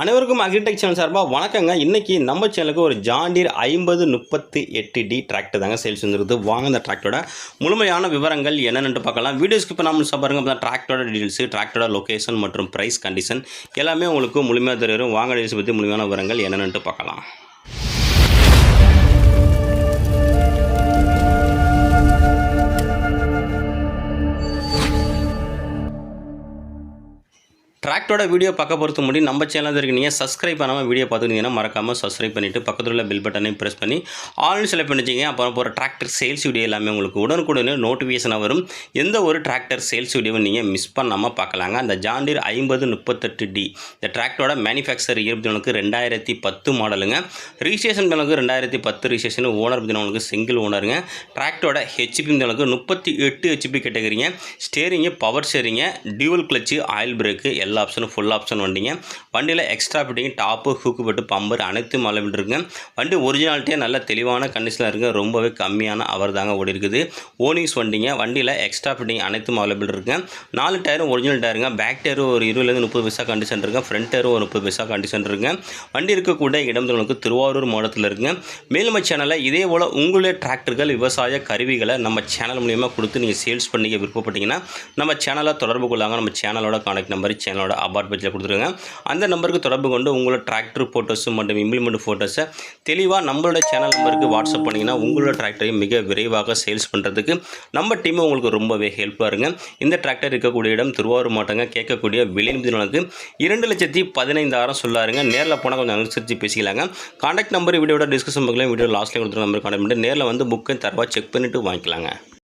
அனைவருக்கும் agritech channel சார்பாக வணக்கங்க. இன்றைக்கி நம்ம சேனலுக்கு ஒரு ஜாண்டீர் ஐம்பது முப்பத்தி எட்டு டி டிராக்டர் தாங்க சேல்ஸ் வந்துருக்குது வாங்க அந்த டிராக்டரோட முழுமையான விவரங்கள் என்னென்னு பார்க்கலாம். வீடியோஸ்க்கு இப்போ நம்ம பாருங்க. அப்போ டிராக்டரோட டீடைல்ஸு டிராக்டரோட லொக்கேஷன் மற்றும் ப்ரைஸ் கண்டிஷன் எல்லாமே உங்களுக்கு முழுமையாக தெரியும். வாங்க டீடைல்ஸ் பற்றி முழுமையான விவரங்கள் என்னென்னு பார்க்கலாம். டிராக்டோட வீடியோ பார்க்க பொறுத்த முடியும் நம்ம சேனல் இருக்கீங்க சப்ஸ்கிரைப் பண்ணாமல் வீடியோ பார்த்துருந்தீங்கன்னா மறக்காமல் சப்ஸ்கிரைப் பண்ணிவிட்டு பக்கத்தில் உள்ள பில் பட்டனையும் ப்ரெஸ் பண்ணி ஆல் செலக்ட் பண்ணிச்சிங்க அப்புறம் போகிற டிராக்டர் சேல்ஸ் வீடியோ எல்லாமே உங்களுக்கு உடனுக்குடனே நோட்டிஃபிகேஷனாக வரும். எந்த ஒரு டிராக்டர் சேல்ஸ் வீடியோவை நீங்கள் மிஸ் பண்ணாமல் பார்க்கலாங்க. அந்த ஜாண்டீர் ஐம்பது முப்பத்தெட்டு டி இந்த டிராக்டரோட மேனுஃபேக்சர் இருபத்தி ஒன்றுக்கு ரெண்டாயிரத்தி பத்து மாடலுங்க ரிஜிஸ்ட்ரேஷன் பிறகு ரெண்டாயிரத்தி பத்து ரிஜிஸ்ட்ரேஷன் ஓனர் பற்றினவங்களுக்கு சிங்கிள் ஓனருங்க டிராக்டரோட ஹெச்பி பிறகு முப்பத்தி எட்டு ஹெச்பி கேட்டகரிங்க ஸ்டேரிங்கு பவர் ஸ்டேரிங்க டியூவல் கிளச்சு ஆயில் பிரேக்கு எல்லா ஆப்ஷனும் ஃபுல் ஆப்ஷன் வண்டிங்க. வண்டியில் எக்ஸ்ட்ரா ஃபிட்டிங் டாப்பு ஹூக்கு பட்டு பம்பர் அனைத்தும் அளவில் இருக்குங்க வண்டி ஒரிஜினாலிட்டியே நல்ல தெளிவான கண்டிஷனில் இருக்குது ரொம்பவே கம்மியான அவர் தாங்க ஓடி இருக்குது. ஓனிங்ஸ் வண்டிங்க வண்டியில் எக்ஸ்ட்ரா ஃபிட்டிங் அனைத்தும் அவைலபிள் இருக்குங்க நாலு டயரும் ஒரிஜினல் டயருங்க பேக் டயரும் ஒரு இருபதுலேருந்து முப்பது பைசா கண்டிஷன் இருக்குங்க ஃப்ரண்ட் டயரும் ஒரு முப்பது பைசா கண்டிஷன் இருக்குங்க வண்டி இருக்கக்கூடிய இடம் உங்களுக்கு திருவாரூர் மாவட்டத்தில் இருக்குங்க மேலும் சேனலில் இதே போல் உங்களுடைய டிராக்டர்கள் விவசாய கருவிகளை நம்ம சேனல் மூலியமாக கொடுத்து நீங்கள் சேல்ஸ் பண்ணிக்க விருப்பப்பட்டீங்கன்னா நம்ம சேனலை தொடர்பு கொள்ளாங்க நம்ம சேனலோட கான்டாக்ட் நம்பர் சேனலோட அபார்ட் பேஜில் கொடுத்துருங்க அந்த நம்பருக்கு தொடர்பு கொண்டு உங்களோட டிராக்டர் ஃபோட்டோஸும் மற்றும் இம்ப்ளிமெண்ட் ஃபோட்டோஸை தெளிவாக நம்மளோட சேனல் நம்பருக்கு வாட்ஸ்அப் பண்ணிங்கன்னா உங்களோட டிராக்டரையும் மிக விரைவாக சேல்ஸ் பண்ணுறதுக்கு நம்ம டீமும் உங்களுக்கு ரொம்பவே ஹெல்ப்பாக இருங்க. இந்த டிராக்டர் இருக்கக்கூடிய இடம் திருவாரூர் மாவட்டங்க. கேட்கக்கூடிய விலைநிதிகளுக்கு இரண்டு லட்சத்தி பதினைந்தாயிரம் சொல்லாருங்க. நேரில் போனால் கொஞ்சம் அனுசரித்து பேசிக்கலாங்க. கான்டாக்ட் நம்பர் வீடியோட டிஸ்கஷன் பக்கம் வீடியோ லாஸ்ட்டில் கொடுத்துருக்க நம்பர் கான்டாக்ட் பண்ணிட்டு நேரில் வந்து புக்கை தரவா செக் பண்ணிவிட்டு வாங்கிக்கலாங்க.